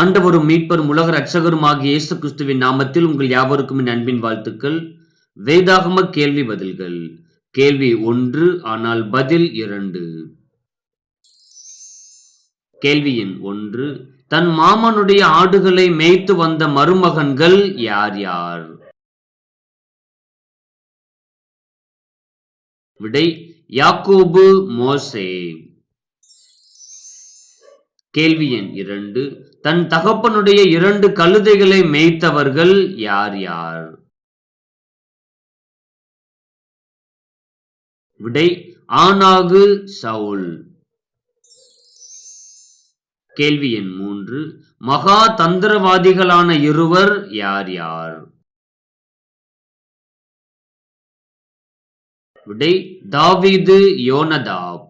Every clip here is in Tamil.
ஆண்டவரும் மீட்பரும் உலக ரட்சகரும் ஆகிய இயேசு கிறிஸ்துவின் நாமத்தில் உங்கள் யாவருக்கும் என் அன்பின் வாழ்த்துக்கள். வேதாகம கேள்வி பதில்கள். கேள்வி ஒன்று ஆனால் பதில் இரண்டு. கேள்வியின் ஒன்று தன் மாமனுடைய ஆடுகளை மேய்த்து வந்த மருமகன்கள் யார் யார்? விடை யாக்கோபு மோசே. கேள்வி எண் இரண்டு தன் தகப்பனுடைய இரண்டு கழுதைகளை மேய்த்தவர்கள் யார் யார்? விடை ஆனாகு சவுல். கேள்வி எண் மூன்று. மகா தந்திரவாதிகளான இருவர் யார் யார்? விடை தாவீது யோனதாப்.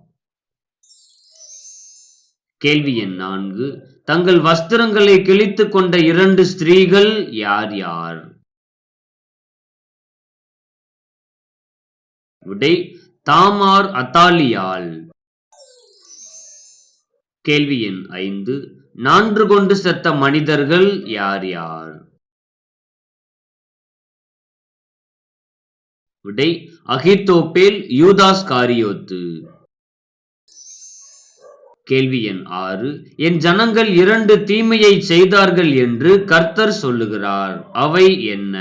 கேள்வி எண் நான்கு. தங்கள் வஸ்திரங்களை கிழித்து கொண்ட இரண்டு ஸ்திரீகள் யார் யார்? விடை தாமார் அத்தாலியால். கேள்வி எண் ஐந்து. நான்கு கொண்டு செத்த மனிதர்கள் யார் யார்? விடை அகித்தோப்பேல் யூதாஸ் காரியோத்து கேள்வி எண் ஆறு. என் ஜனங்கள் இரண்டு தீமையை செய்தார்கள் என்று கர்த்தர் சொல்லுகிறார். அவை என்ன?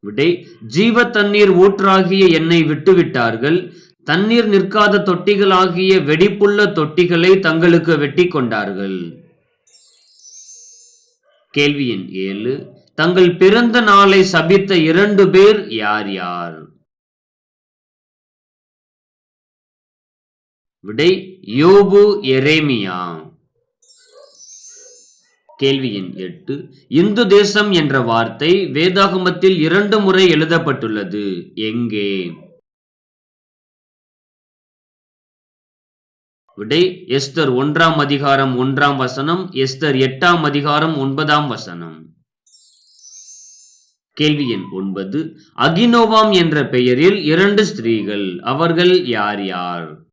விடை ஜீவ தண்ணீர் ஊற்றாகிய என்னை விட்டுவிட்டார்கள். தண்ணீர் நிற்காத தொட்டிகளாகிய வெடிப்புள்ள தொட்டிகளை தங்களுக்கு வெட்டி கொண்டார்கள். கேள்வி எண் ஏழு. தங்கள் பிறந்த நாளை சபித்த இரண்டு பேர் யார் யார்? விடை யோபு எரேமியா. கேள்வி எண் எட்டு. இந்து தேசம் என்ற வார்த்தை வேதாகமத்தில் இரண்டு முறை எழுதப்பட்டுள்ளது. எங்கே? விடை எஸ்தர் ஒன்றாம் அதிகாரம் ஒன்றாம் வசனம் எஸ்தர் எட்டாம் அதிகாரம் ஒன்பதாம் வசனம். கேள்வி எண் ஒன்பது. அகினோவாம் என்ற பெயரில் இரண்டு ஸ்திரீகள் அவர்கள் யார் யார்?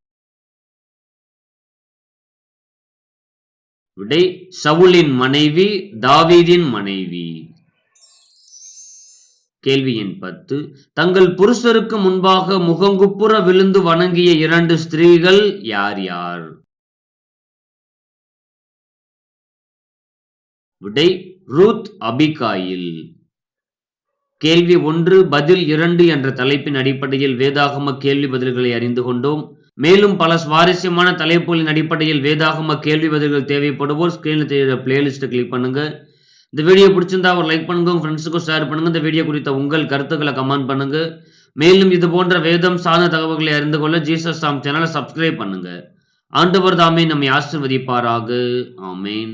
விடை சவுலின் மனைவி தாவீதின் மனைவி. கேள்வி எண் பத்து. தங்கள் புருஷருக்கு முன்பாக முகங்குப்புற விழுந்து வணங்கிய இரண்டு ஸ்திரீகள் யார் யார்? விடை ரூத் அபிகாயில். கேள்வி ஒன்று பதில் இரண்டு என்ற தலைப்பின் அடிப்படையில் வேதாகம கேள்வி பதில்களை அறிந்து கொண்டோம். மேலும் பல சுவாரஸ்யமான தலைப்புகளின் அடிப்படையில் வேதாகம கேள்வி பதில்கள் தேவைப்படுவோர் ஸ்க்ரீனில் தெரியுற பிளேலிஸ்ட்டை கிளிக் பண்ணுங்க. இந்த வீடியோ பிடிச்சிருந்தா ஒரு லைக் பண்ணுங்க உங்க ஃப்ரெண்ட்ஸுக்கும் ஷேர் பண்ணுங்க. இந்த வீடியோ குறித்த உங்கள் கருத்துக்களை கமெண்ட் பண்ணுங்க. மேலும் இது போன்ற வேதம் சார்ந்த தகவல்களை அறிந்து கொள்ள ஜீசஸ் சாம் சேனலை சப்ஸ்கிரைப் பண்ணுங்க. ஆண்டவர் தாமே நம்மை ஆசிர்வதிப்பாராக. ஆமேன்.